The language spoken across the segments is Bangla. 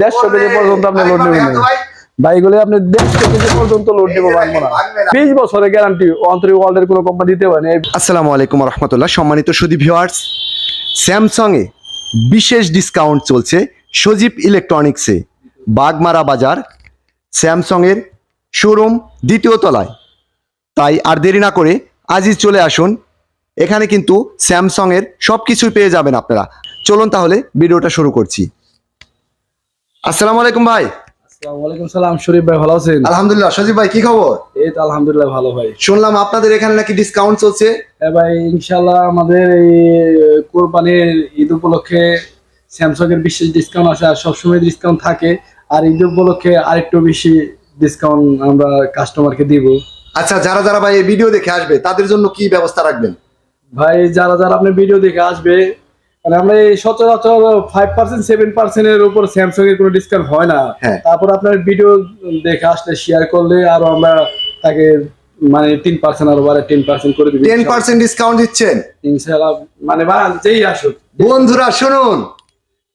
দেড়শো কেজি পর্যন্ত আপনি লোড নেবেন আপনি দেড়শো কেজি পর্যন্ত লোড নেব ভাঙবো না। বিশ বছরের গ্যারান্টি অন্তরি ওয়ার্ল্ডের কোনো কোম্পানি দিতে পারে আসসালামু আলাইকুম রহমতুল্লাহ সম্মানিত সুদী ভিউয়ার্স স্যামসাংয়ে বিশেষ ডিসকাউন্ট চলছে সজীব ইলেকট্রনিক্সে বাগমারা বাজার স্যামসংয়ের শোরুম দ্বিতীয় তলায়। তাই আর দেরি না করে আজই চলে আসুন। এখানে কিন্তু স্যামসংয়ের সব কিছুই পেয়ে যাবেন আপনারা। চলুন তাহলে ভিডিওটা শুরু করছি। আসসালামু আলাইকুম ভাই। আসসালামু আলাইকুম সালাম শরীফ ভাই ভালো আছেন? আলহামদুলিল্লাহ সজীব ভাই কি খবর? এই তো আলহামদুলিল্লাহ ভালো ভাই। শুনলাম আপনাদের এখানে নাকি ডিসকাউন্ট চলছে। হ্যাঁ ভাই ইনশাল্লাহ আমাদের এই কোরবানির ঈদ উপলক্ষে স্যামসাং এর বিশেষ ডিসকাউন্ট আছে আর সবসময় ডিসকাউন্ট থাকে। আর ঈদ উপলক্ষে আরেকটু বেশি ডিসকাউন্ট আমরা কাস্টমারকে দিব। আচ্ছা যারা যারা ভাই এই ভিডিও দেখে আসবে তাদের জন্য কি ব্যবস্থা রাখবেন? ভাই যারা যারা আপনি ভিডিও দেখে আসবে মানে আমরা এই সচরাচর ফাইভ পার্সেন্ট সেভেন পার্সেন্টের উপর স্যামসাং এর কোনো ডিসকাউন্ট হয় না। হ্যাঁ। তারপর আপনার ভিডিও দেখে আসলে শেয়ার করলে আরও আমরা তাকে মানে তিন পার্সেন্ট আরও বাড়ে টেন পার্সেন্ট করে দিবি। টেন পার্সেন্ট ডিসকাউন্ট দিচ্ছেন? ইনশাল্লাহ মানে বা যেই আসুক। বন্ধুরা শুনুন।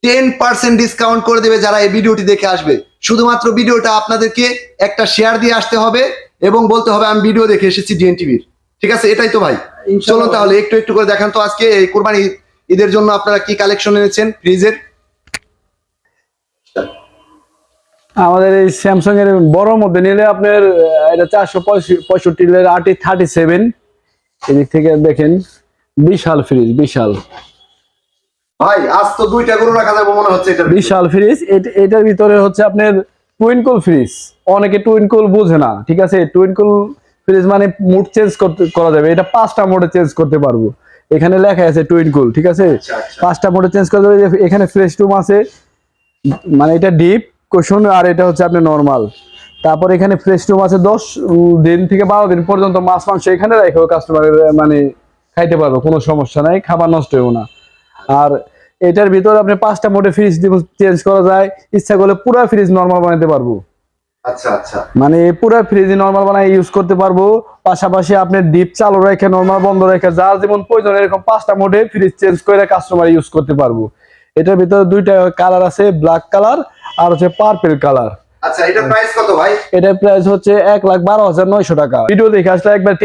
টেন পার্সেন্ট ডিসকাউন্ট করে দেবে যারা এই ভিডিওটি দেখে আসবে। শুধুমাত্র ভিডিওটা আপনাদেরকে একটা শেয়ার দিয়ে আসতে হবে এবং বলতে হবে আমি ভিডিও দেখে এসেছি ডিএন টিভির ঠিক আছে? এটাই তো ভাই। ইনশাআল্লাহ। চলুন তাহলে একটু একটু করে দেখান তো আজকে এই কোরবানি ঈদের জন্য আপনারা কি কালেকশন এনেছেন ফ্রিজের আমাদের এই স্যামসাং এর বড় মধ্যে নিলে আপনার এটা চারশো পঁয়ষট্টি আটি থার্টি সেভেন এদিক থেকে দেখেন বিশাল ফ্রিজ বিশাল। ভাই আজ তো দুইটা গরু রাখা যাবে মনে হচ্ছে এটা বিশাল ফ্রিজ এটার ভিতরে হচ্ছে আপনার টুইনকুল ফ্রিজ অনেকে টুইনকুল বুঝে না ঠিক আছে? টুইনকুল ফ্রিজ মানে মুড চেঞ্জ করতে করা যাবে। এটা পাঁচটা মোডে চেঞ্জ করতে পারব। এখানে লেখা আছে টুইনকুল ঠিক আছে? আচ্ছা, আচ্ছা। পাঁচটা মোডে চেঞ্জ করা যাবে এখানে ফ্রেশ রুম আছে মানে এটা ডিপ কোশন আর এটা হচ্ছে আপনার নর্মাল তারপর এখানে ফ্রেশ রুম আছে দশ দিন থেকে বারো দিন পর্যন্ত মাছ মাংস এখানে রেখেও কাস্টমারের মানে খাইতে পারব কোনো সমস্যা নাই খাবার নষ্ট হইব না। আর এটার ভিতরে আপনি পাঁচটা মোটে ফ্রিজ চেঞ্জ করা যায় ইচ্ছা করলে পুরো ফ্রিজ নর্মাল বানাতে পারব। মানে পুরো ফ্রিজ নর্মাল বানাই ইউজ করতে পারব। পাশাপাশি আপনি ডিপ চালু রেখে নর্মাল বন্ধ রেখে যার যেমন প্রয়োজন এরকম পাঁচটা মোডে ফ্রিজ চেঞ্জ করে কাস্টমার ইউজ করতে পারব। এটার ভিতরে দুইটা কালার আছে ব্ল্যাক কালার আর হচ্ছে পার্পেল কালার আচ্ছা এটা প্রাইস কত ভাই? প্রাইস হচ্ছে টাকা। ভিডিও দেখে আসলে একবার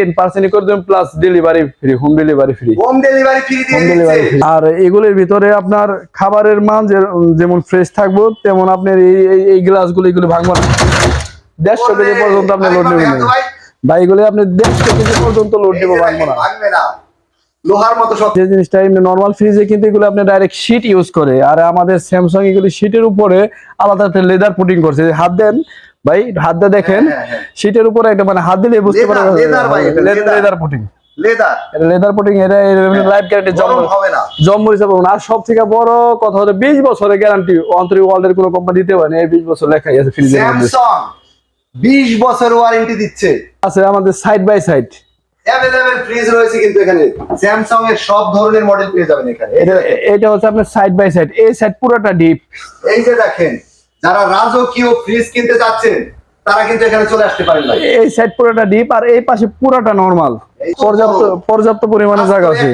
করে দেবেন plus delivery free home delivery free home delivery free দিয়ে আর এগুলোর ভিতরে আপনার খাবারের মান যেমন ফ্রেশ থাকব তেমন আপনার এই এই- গ্লাসগুলো এগুলো ভাঙবো না। দেড়শো কেজি পর্যন্ত আপনি লোড নেবেন। ভাই এগুলো আপনি দেড়শো কেজি পর্যন্ত লোড নেব ভাঙবো না। লোহার মতো সব যে জিনিসটা এমনি নর্মাল ফ্রিজে কিন্তু এগুলো আপনি ডাইরেক্ট শীট ইউজ করে। আর আমাদের স্যামসাং এগুলো শীটের উপরে আলাদা একটা লেদার পুটিং করছে। হাত দেন ভাই হাত দিয়ে দেখেন হ্যাঁ, হ্যাঁ। শীটের উপরে একটা মানে হাত দিলে বুঝতে পারবেন। লেদার পুটিং লেদার এটা লেদার পুটিং এটা লাইফ গ্যারান্টি জন্ম গরম হবে না। জন্ম হিসাবে পাবেন। আর সব থেকে বড় কথা হলো বিশ বছরের গ্যারান্টি অন্তরি ওয়ার্ল্ডের কোনো কোম্পানি দিতে পারে না এই বিশ বছর লেখাই আছে স্যামসাং 20 বছর ওয়ারেন্টি দিচ্ছে। আছে আমাদের side by side available fridge রয়েছে কিন্তু এখানে। স্যামসাং এর সব ধরনের মডেল পেয়ে যাবেন এখানে। এটা হচ্ছে আপনার সাইড বাই সাইড এই সাইড পুরোটা ডিপ এই যে দেখেন যারা রাজকীয় ফ্রিজ কিনতে যাচ্ছেন তারা কিন্তু এখানে চলে আসতে পারেন ভাই। এই সাইড পুরোটা ডিপ আর এই পাশে পুরোটা নরমাল পর্যাপ্ত। পর্যাপ্ত পরিমাণে জায়গা আছে।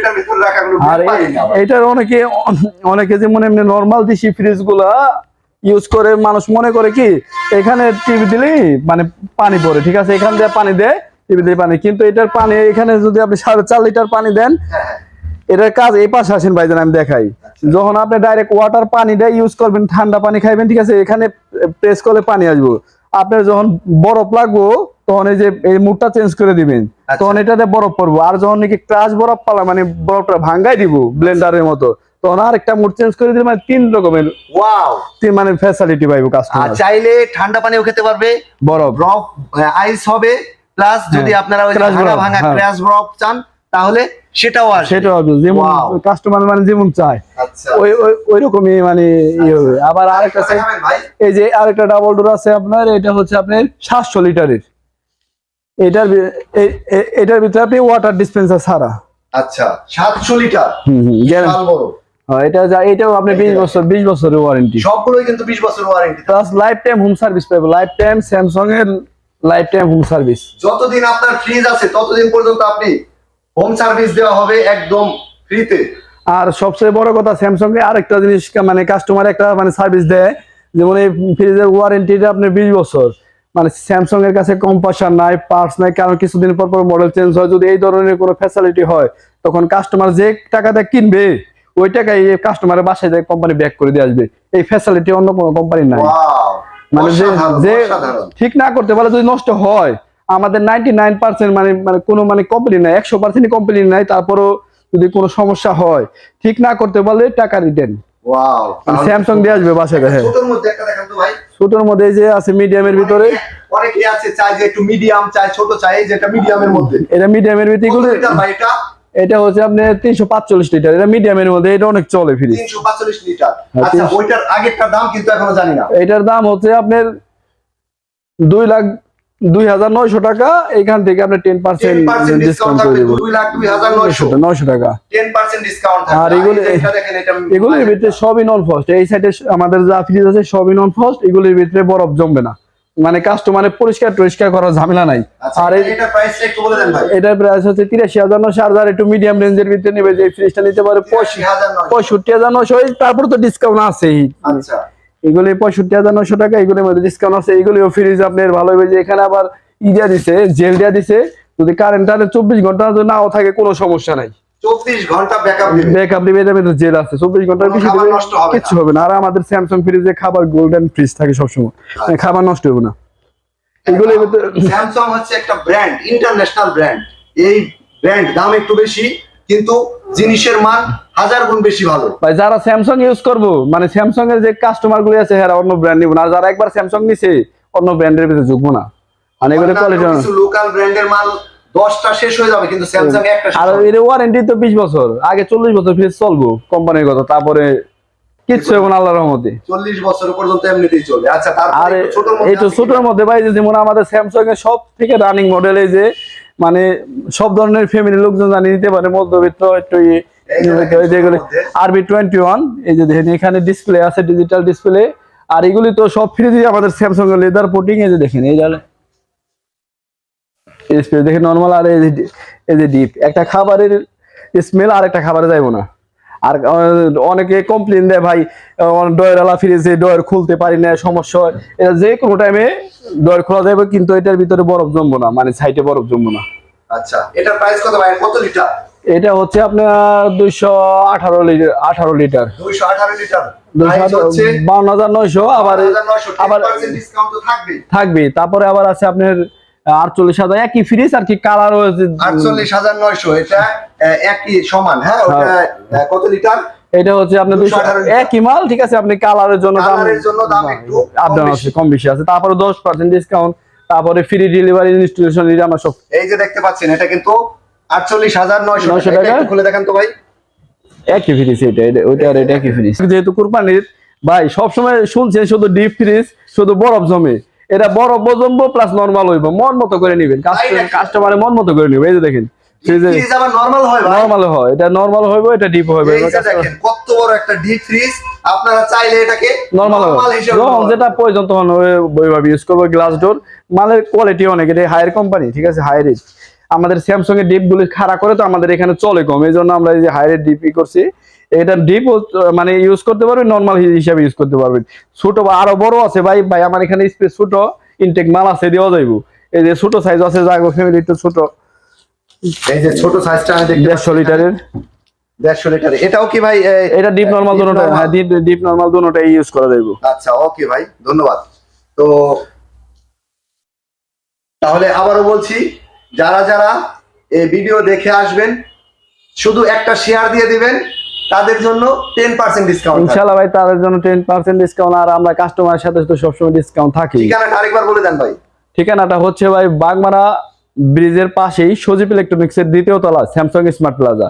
এটার আর এইটার অনেকে অনেকে যেমন এমনি নর্মাল দেশি ফ্রিজগুলা ইউজ করে মানুষ মনে করে কি এখানে টিভি দিলেই মানে পানি পড়ে ঠিক আছে? এখান দিয়ে পানি দেয় টিভি দিয়ে পানি। কিন্তু এটার পানি এখানে যদি আপনি সাড়ে চার লিটার পানি দেন। এটার কাজ এই পাশে আসেন ভাইজান আমি দেখাই। যখন আপনি ডাইরেক্ট ওয়াটার পানি দিয়ে ইউজ করবেন ঠান্ডা পানি খাইবেন ঠিক আছে? এখানে প্রেস করলে পানি আসব। আপনার যখন বরফ লাগবো তখন এই যে এই মুডটা চেঞ্জ করে দিবেন। আচ্ছা। তখন এটাতে বরফ পড়ব। আর যখন নাকি ক্রাশ বরফ পালা মানে বরফটা ভাঙ্গাই দিব ব্লেন্ডারের মতো তখন আর একটা মুড চেঞ্জ করে দিলে মানে তিন রকমের ওয়াও তিন মানে ফ্যাসিলিটি পাইবো কাস্টমার চাইলে ঠান্ডা পানিও খেতে পারবে। বরফ। বরফ আইস হবে। প্লাস যদি হ্যাঁ, আপনারা ওই ভাঙা ভাঙা। ক্র্যাশ বরফ চান তাহলে সেটাও আসবে। সেটা হবে যেমন কাস্টমার মানে যেমন চায়। আচ্ছা। ওই ওই- রকমই মানে ইয়ে হবে। আবার আরেকটা ভাই। এই যে আরেকটা ডাবল ডোর আছে আপনার এটা হচ্ছে আপনার সাতশো লিটারের। এটার এটার ভিতরে আপনি ওয়াটার ডিসপেন্সার ছাড়া। আচ্ছা সাতশো লিটার। হুম হুম বড়। এটা যা এটাও আপনি বিশ বছর বিশ বছরের ওয়ারেন্টি সবগুলোই কিন্তু বিশ বছর warranty plus life time home service পাবে লাইফ টাইম স্যামসাং এর লাইফ টাইম হোম সার্ভিস যতদিন আপনার ফ্রিজ আছে ততদিন পর্যন্ত আপনি হোম সার্ভিস দেওয়া হবে একদম ফ্রিতে আর সবচেয়ে বড় কথা স্যামসাং এ আরেকটা জিনিস মানে কাস্টমার একটা মানে সার্ভিস দেয় যেমন এই ফ্রিজের ওয়ারেন্টিটা আপনার বিশ বছর। মানে স্যামসাং এর কাছে কম্পাসার নাই পার্টস নাই কারণ কিছুদিন পর পর মডেল চেঞ্জ হয়। যদি এই ধরনের কোনো ফ্যাসিলিটি হয় তখন কাস্টমার যে টাকাটা কিনবে ওই টাকায় কাস্টমারের বাসায় যায় কোম্পানি ব্যাক করে দিয়ে আসবে এই ফ্যাসিলিটি অন্য কোনো কোম্পানির নাই। মানে যে যে ঠিক না করতে পারলে যদি নষ্ট হয় আমাদের নাইনটি নাইন পার্সেন্ট মানে মানে কোনো মানে কোম্পানি নাই একশো পার্সেন্ট কোম্পানি নাই তারপরও যদি কোনো সমস্যা হয় ঠিক না করতে পারলে টাকা রিটার্ন Wow! স্যামসাং দিয়ে আসবে বাসায় হ্যাঁ। ছোটর মধ্যে একটা দেখান তো ভাই। ছোটোর মধ্যে এই যে আছে মিডিয়ামের ভিতরে। অনেকে আছে চায় যে একটু মিডিয়াম চায় ছোট চাই এই যেটা মিডিয়ামের মধ্যে। এটা মিডিয়ামের ভিতরে এটা হচ্ছে আপনার তিনশো পাঁচচল্লিশ লিটার। এটা মিডিয়ামের মধ্যে এটা অনেক চলে ফ্রিজ তিনশো পাঁচচল্লিশ লিটার। হ্যাঁ, আচ্ছা ওইটার আগেরটার দাম কিন্তু এখনও জানি না। এটার দাম হচ্ছে আপনার দুই লাখ দুই হাজার নয়শো টাকা। এখান থেকে আপনি টেন পার্সেন্ট ডিসকাউন্ট করে দেবো। নয়শো। টাকা। আর এগুলো- এগুলোর ভিতরে সবই নন ফস্ট এই সাইডে আমাদের যা ফ্রিজ আছে সবই নন ফস্ট এগুলোর ভিতরে বরফ জমবে না। মানে কাস্টমারে পরিষ্কার টরিষ্কার করার ঝামেলা নাই। আচ্ছা আর এটা প্রাইসটা একটু বলে দেন ভাই। এটার প্রাইস হচ্ছে তিরাশি হাজার নশো হাজার একটু মিডিয়াম রেঞ্জের ভিতরে নেবে যে ফ্রিজটা নিতে পারে পঁয়ষট্টি হাজার নশো তারপর তো ডিসকাউন্ট আছেই। আচ্ছা। এগুলি পঁয়ষট্টি হাজার নশো টাকা এগুলির মধ্যে ডিসকাউন্ট আছে। এগুলিও ফ্রিজ আপনার ভালো হবে যে এখানে আবার ইডিয়া দিছে জেল দিয়া দিছে। যদি কারেন্ট টারে চব্বিশ ঘণ্টা নাও থাকে কোনো সমস্যা নাই। চব্বিশ ঘণ্টা ব্যাকআপ দিবে। ব্যাকআপ দিবে এটার ভিতরে জেল আছে। চব্বিশ ঘণ্টার বেশি খাবার দিবে হবে না। কিচ্ছু হবে না। আর আমাদের স্যামসাং ফ্রিজে খাবার গোল্ডেন ফ্রিজ থাকে সবসময়। খাবার নষ্ট হবে না। এগুলির স্যামসাং হচ্ছে একটা ব্র্যান্ড ইন্টারন্যাশনাল ব্র্যান্ড এই ব্র্যান্ড দাম একটু বেশি কিন্তু জিনিসের মান হাজার গুণ বেশি ভালো। ভাই যারা স্যামসাং ইউজ করব মানে স্যামসাং এর যে কাস্টমার গুলি আছে হ্যাঁ অন্য ব্র্যান্ড নিব না। যারা একবার স্যামসাং নিছে অন্য ব্র্যান্ডের ভিতরে ঝুঁকবো না। মানে এগুলো কোয়ালিটি লোকাল ব্র্যান্ডের মাল দশটা শেষ হয়ে যাবে কিন্তু স্যামসাং একটা আর এর ওয়ারেন্টি তো বিশ বছর। আগে চল্লিশ বছর চলবো কোম্পানির কথা। তারপরে কিচ্ছু হবে আল্লাহর রহমতে। চল্লিশ বছর পর্যন্ত এমনিতেই চলবে। আচ্ছা আর তারপরে ছোট এই তো ছোটর মধ্যে ভাই যেমন আমাদের স্যামসাং এর সব থেকে রানিং মডেল এই যে মানে সব ধরনের ফ্যামিলি লোকজন জানিয়ে নিতে পারে মধ্যবিত্ত একটু। আরবি টোয়েন্টি ওয়ান এই যে দেখেন এখানে ডিসপ্লে আছে ডিজিটাল ডিসপ্লে আর এগুলি তো সব ফ্রিজে আমাদের স্যামসাং এর লেদার পোটিং এই যে দেখেন এই ডিসপ্লে দেখেন নর্মাল আর এই যে ডিপ একটা খাবারের স্মেল আর একটা খাবারে যাইবো না। আর অনেকে কমপ্লেন দেয় ভাই ডয়ের আলা ফ্রিজে ডয়ের খুলতে পারি না সমস্যা হয়। এটা যে কোনো টাইমে ডয়ের খোলা যাবে কিন্তু এটার ভিতরে বরফ জমবো না মানে সাইডে বরফ জমবো না। আচ্ছা এটার প্রাইস কত ভাই? কত লিটার এটা হচ্ছে আপনার দুইশো আঠারো লিটার আঠারো লিটার দুইশো আঠারো লিটার বাউন্ন হাজার নয়শো আবার আবার থাকবে তারপরে আবার আছে আপনার আটচল্লিশ হাজার একই ফ্রিজ আর কি কালার আটচল্লিশ হাজার নয়শো এটা একই সমান হ্যাঁ? ওটা কত লিটার? এটা হচ্ছে আপনার 218 একই মাল ঠিক আছে? আপনি কালারের জন্য দাম কালারের জন্য দাম একটু আপ কম ডাউন বেশি। আছে কম বেশি আছে। তারপরে দশ পার্সেন্ট ডিসকাউন্ট তারপরে ফ্রি ডেলিভারি ইনস্টলেশন আমরা সব এই যে দেখতে পাচ্ছেন এটা কিন্তু আটচল্লিশ হাজার নয়শো 900 টাকা। খুলে দেখেন তো ভাই। একই ফ্রিজ এটা এটা- ওইটা আর এটা একই ফ্রিজ যেহেতু কুরবানির ভাই সবসময় শুনছেন শুধু ডিপ ফ্রিজ শুধু বরফ জমে। এটা বড় জমবো প্লাস নর্মাল হইব। মন মতো করে নিবেন। নাকি? কাস্টমারের মন মতো করে নিবে এই যে দেখেন ফ্রিজে ফ্রিজ আবার নরমাল হয় ভাই। নর্মাল এটা নর্মাল হইব এটা ডিপ হইবে। এই যে দেখেন কত বড় একটা ডিপ ফ্রিজ আপনারা চাইলে এটাকে নর্মাল নরমাল যখন যেটা প্রয়োজন তখন ওইভাবে ইউজ করব। গ্লাস ডোর মালের কোয়ালিটি অনেক। এটা হায়ার কোম্পানি ঠিক আছে? হায়ার আমাদের স্যামসং এর ডিপ গুলি খাড়া করে তো আমাদের এখানে চলে কম। এই জন্য আমরা এই যে হায়ারের ডিপ ই করছি। এটা ডিপ মানে ইউজ করতে পারবেন নর্মাল হিসাবে ইউজ করতে পারবেন। ছোট বা আরও বড় আছে ভাই ভাই আমার এখানে স্পেস ছোট ইনটেক মাল আছে দেওয়া যাইবো। এই যে ছোট সাইজ আছে যাগো ফ্যামিলি একটু ছোট। এই যে ছোট সাইজটা আমি দেখতে দেড়শো লিটারের দেড়শো লিটার এটাও কি ভাই এটা ডিপ নর্মাল দুটোটা হ্যাঁ ডিপ ডিপ নর্মাল দুটোটাই ইউজ করা যাইবো। আচ্ছা ওকে ভাই ধন্যবাদ। তো তাহলে আবারও বলছি যারা যারা এই ভিডিও দেখে আসবেন শুধু একটা শেয়ার দিয়ে দিবেন তাদের জন্য টেন পার্সেন্ট ডিসকাউন্ট ইনশাআল্লাহ ভাই তাদের জন্য টেন পার্সেন্ট ডিসকাউন্ট আর আমরা কাস্টমারের সাথে তো সবসময় ডিসকাউন্ট থাকি। ঠিকানাটা আরেকবার বলে দেন ভাই। ঠিকানাটা হচ্ছে ভাই বাগমারা ব্রিজের পাশেই সজীব ইলেকট্রনিক্স এর দ্বিতীয় তলা স্যামসাং স্মার্ট প্লাজা